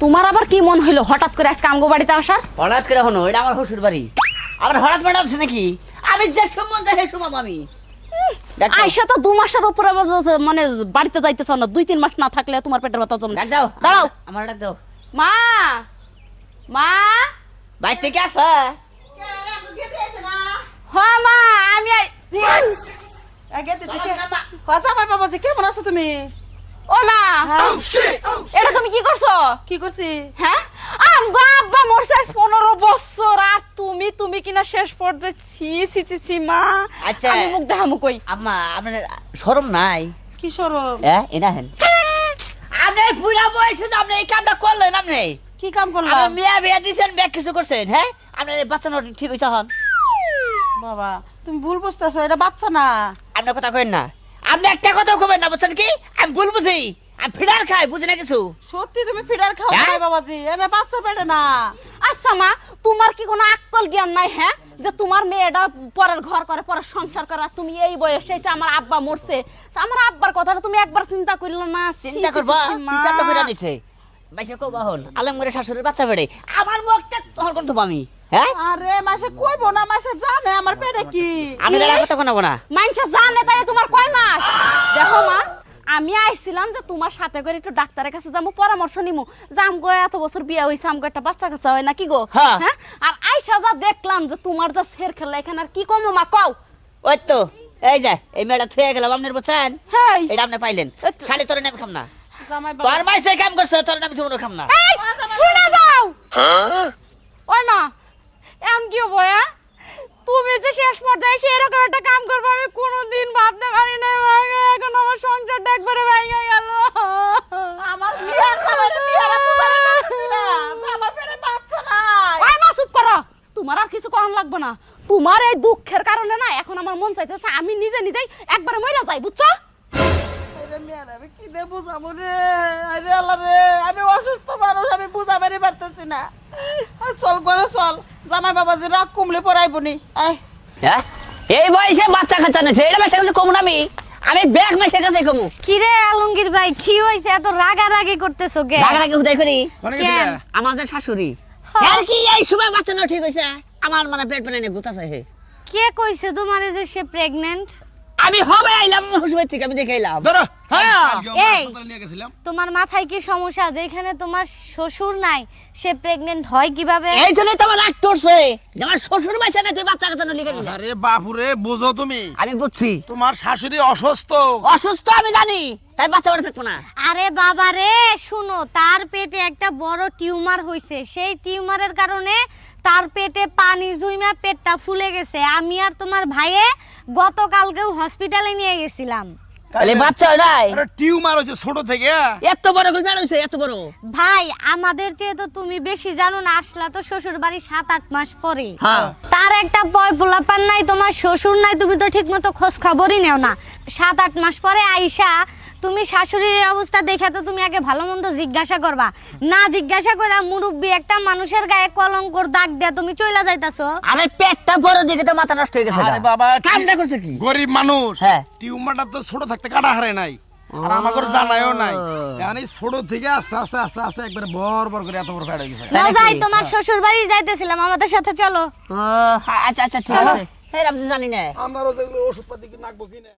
তোমার আবার কি মন হইল হঠাৎ করে আজকে আমগো বাড়িতে আসার? হঠাৎ করে হনো এটা আমার শ্বশুর বাড়ি আবার হঠাৎ মেটা আছে নাকি? আমি যে সম্বন্ধ সে সুমাম আমি। দাও, আইসা তো। দু মাসের উপরে মানে বাড়িতে যাইতেছ না দুই তিন মাস না থাকলে তোমার পেটের ব্যথা জমে। ডাক দাও আমার ডাক দাও। মা! মা! বাইর থেকে আসা হ্যাঁ মা আমি আই- জামাই বাবাজি কেমন আছো তুমি? ও মা এটা তুমি কি করছ? কি করছি? হ্যাঁ? আমগো আব্বা মরছে আজ পনেরো বছর আর তুমি তুমি কিনা শেষ পর্যায়ে ছি ছি ছি ছি মা। আচ্ছা। আমি মুখ দেখামু কই? আম্মা আপনার শরম নাই? কি সরম হ্যাঁ এটা হেন। আপনি পুরা বয়সে আপনি এই কামটা করলেন আপনি। কি কাম আপনি করলাম মেয়া বিয়া দিছেন ব্যাগ কিছু করছেন হ্যাঁ? আপনার বাচ্চা ঠিক হয়েছে হন। বাবা তুমি ভুল বুঝতেছো এটা বাচ্চা না। আপনার কথা কইন না। আপনি একটা কথা কবেন না বুঝছেন কি? আমি ভুল বুঝি? আমি ফিডার খাই বুঝি না কিছু? সত্যি তুমি ফিডার খাও হ্যাঁ? বাবাজি এটা বাচ্চা পেটে না। আচ্ছা মা তোমার কি কোনো আকল জ্ঞান নাই হ্যাঁ? যে তোমার মেয়েটা পরের ঘর করে পরের সংসার করে তুমি এই বয়সে যে আমার আব্বা মরছে তা আমার আব্বার কথাটা তুমি একবার চিন্তা করলে না? চিন্তা করবা কি করে নিছে বাইসে কো বাহন আলমগরের শাশুড়ির বাচ্চা বেড়ে। আমার মুখটা তখন কোন তো আমি হ্যাঁ? আরে মাসে কইবো না মাসে জানে আমার পেটে কি? আমি দাঁড়া কথা কোনাবো না? মানুষে জানে তাই তোমার কয় মাস? দেখো মা আমি আইছিলাম যে তোমার সাথে করে একটু ডাক্তারের কাছে যাব পরামর্শ নিমু। যে আমগো এত বছর বিয়ে হইছে আমগো একটা বাচ্চা কাচ্চা হয় না কি গো? হ্যাঁ। হ্যাঁ? আর আইসা যা দেখলাম যে তোমার যা সের খেলা এখানে আর কি কমো মা কও। ওই তো এই যে এই মেয়েটা থুয়ে গেলাম আপনার বুঝছেন হ্যাঁ এটা আপনি পাইলেন। শালি তোর নামে খাম না। তোর মাইসে কাম করছে তোর নামে জীবন খাম না। এই শুনে যাও। ওই মা এমন কি হব হ্যাঁ? তুমি যে শেষ পর্যায়ে এসে এরকম একটা কাম করবে আমি কোনোদিন ভাবতে পারি না এখন আমার সংসারটা একবারে ভেঙে গেল। আমার বিয়ার জামাই বিয়ার আমার পেটে বাচ্চা নাই। মা চুপ করো। তোমার আর কিছু কম লাগবে না। তোমার এই দুঃখের কারণে না এখন আমার মন চাইতেছে আমি নিজে নিজেই একবারে মরে যাই বুঝছ? আমি কি দে বুঝাবো রে? আরে আল্লাহ রে আমি অসুস্থ মানুষ আমি বুঝাবারই পারতেছি না। চল করে চল জামাই বাবাজি রাগ কমলে পড়াইবো নি হ্যাঁ? এই বয়সে বাচ্চা কাচ্চা নেছে এটা কাছে কমু না আমি। আমি ব্যাগ মাসে কাছে কমু। কিরে আলমগীর ভাই কি হয়েছে? এত রাগারাগি করতেছো কে রাগারাগি হুদাই করি? আমার যে শাশুড়ি। হ্যাঁ। আর কি এই সময় বাচ্চা না ঠিক হইছে আমার মানে পেট পেনে নে গুতাছে হে কে কইছে তোমার যে সে প্রেগন্যান্ট আমি হবে আইলাম শ্বশুর থেকে আমি দেখে এলাম। ধরো। হ্যাঁ। এই। তোমার মাথায় কি সমস্যা? যেখানে তোমার শ্বশুর নাই সে প্রেগন্যান্ট হয় কীভাবে? এই জন্যই তো আমার রাগ করছে। যে আমার শ্বশুর বাচ্চা তুই বাচ্চা কাচ্চা লিখে দিলে। আরে বাপুরে বুঝো তুমি। আমি বুঝছি। তোমার শাশুড়ি অসুস্থ। অসুস্থ আমি জানি তাই বাচ্চা বাড়ি থাকব না। আরে বাবা রে শুনো তার পেটে একটা বড় টিউমার হইছে। সেই টিউমারের কারণে তার পেটে পানি জুইমা পেটটা ফুলে গেছে। আমি আর তোমার ভাইয়ে গতকালকেও হসপিটালে নিয়ে গেছিলাম। তাহলে বাচ্চা হয় নাই? আরে টিউমার হয়েছে ছোট থেকে। এত বড় কই হয়েছে? এত বড়? ভাই আমাদের চেয়ে তো তুমি বেশি জানো না আসলা তো শ্বশুর বাড়ি সাত আট মাস পরে। হ্যাঁ। তার একটা বয় পোলাপান নাই তোমার শ্বশুর নাই তুমি তো ঠিকমতো খোঁজ খবরই নেও না। সাত আট মাস পরে আইসা তুমি শাশুড়ির অবস্থা দেখে তো তুমি আগে ভালো মন্দ জিজ্ঞাসা করবা। না জিজ্ঞাসা করে মুরব্বী একটা মানুষের গায়ে কলঙ্কর দাগ দেয়া তুমি চইলা যাইতাছো। আরে পেটটা বড় দিকে তো মাথা নষ্ট হয়ে গেছে আরে বাবা কামটা করছে কি? গরিব মানুষ। হ্যাঁ। টিউমারটা তো ছোট থাকতে কাটা হারে নাই আর আমাকে জানায়ও নাই। এই ছোট থেকে আস্তে আস্তে আস্তে আস্তে একবার বর বর করে এত বড় ফ্যাট হয়ে গেছে। যাই তোমার শ্বশুর বাড়ি যাইতেছিলাম আমাদের সাথে চলো। আচ্ছা আচ্ছা ঠিক আছে। হ্যাঁ আমি জানি না। আমরাও দেখল ওষুধ পাতি কি নাকবো কিনে